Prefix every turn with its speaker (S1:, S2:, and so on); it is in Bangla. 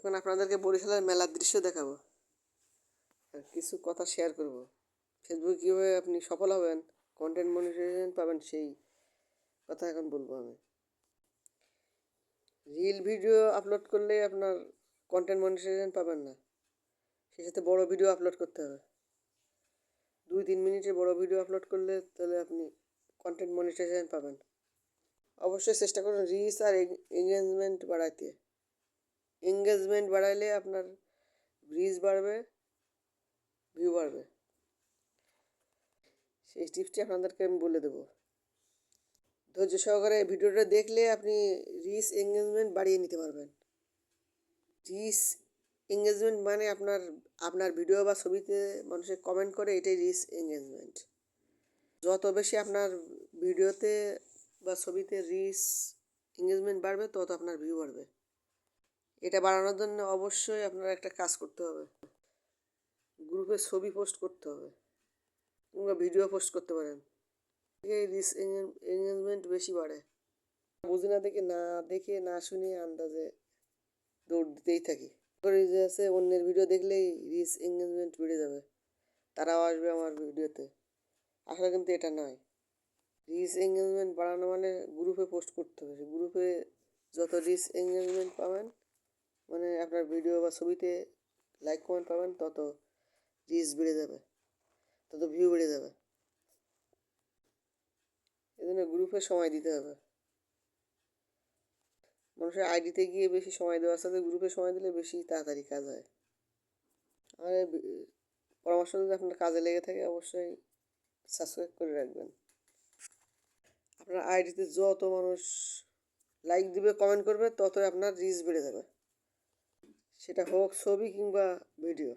S1: এখন আপনাদেরকে বরিশালের মেলার দৃশ্য দেখাবো। আর কিছু কথা শেয়ার করব। ফেসবুকে কীভাবে আপনি সফল হবেন কন্টেন্ট মনিটাইজেশন পাবেন, সেই কথা এখন বলব আমি। রিল ভিডিও আপলোড করলে আপনার কন্টেন্ট মনিটাইজেশন পাবেন না। সেই সাথে বড় ভিডিও আপলোড করতে হবে। দুই তিন মিনিটের বড় ভিডিও আপলোড করলে তাহলে আপনি কন্টেন্ট মনিটাইজেশন পাবেন। অবশ্যই চেষ্টা করুন রিচ আর এঙ্গেজমেন্ট বাড়াইতে। এঙ্গেজমেন্ট বাড়াইলে আপনার রিচ বাড়বে ভিউ বাড়বে। সেই টিপসটি আপনাদেরকে আমি বলে দেবো। ধৈর্য সহকারে ভিডিওটা দেখলে আপনি রিচ এঙ্গেজমেন্ট বাড়িয়ে নিতে পারবেন। রিচ এঙ্গেজমেন্ট মানে আপনার আপনার ভিডিও বা ছবিতে মানুষে কমেন্ট করে এটাই রিচ এঙ্গেজমেন্ট যত বেশি আপনার ভিডিওতে বা ছবিতে রিচ এঙ্গেজমেন্ট বাড়বে, তত আপনার ভিউ বাড়বে। এটা বাড়ানোর জন্য অবশ্যই আপনার একটা কাজ করতে হবে। গ্রুপে ছবি পোস্ট করতে হবে। কিংবা ভিডিও পোস্ট করতে পারেন। রিচ এঙ্গেজমেন্ট বেশি বাড়ে। বুঝি না দেখে না দেখে না শুনে আন্দাজে দৌড় দিতেই থাকি। আছে, অন্যের ভিডিও দেখলেই রিচ এঙ্গেজমেন্ট বেড়ে যাবে। তারাও আসবে আমার ভিডিওতে আসলে কিন্তু এটা নয়। রিচ এঙ্গেজমেন্ট বাড়ানো মানে গ্রুপে পোস্ট করতে হবে। গ্রুপে যত রিচ এঙ্গেজমেন্ট পাবেন মানে আপনার ভিডিও বা ছবিতে লাইক কমেন্ট পাবেন, তত রিচ বেড়ে যাবে, তত ভিউ বেড়ে যাবে। এই জন্য গ্রুপে সময় দিতে হবে। মানুষের আইডিতে গিয়ে বেশি সময় দেওয়ার সাথে গ্রুপে সময় দিলে বেশি তাড়াতাড়ি কাজ হয়। আমার পরামর্শ যদি আপনার কাজে লেগে থাকে, অবশ্যই সাবস্ক্রাইব করে রাখবেন। আপনার আইডিতে যত মানুষ লাইক দিবে কমেন্ট করবে, ততই আপনার রিচ বেড়ে যাবে। সেটা হোক ছবি কিংবা ভিডিও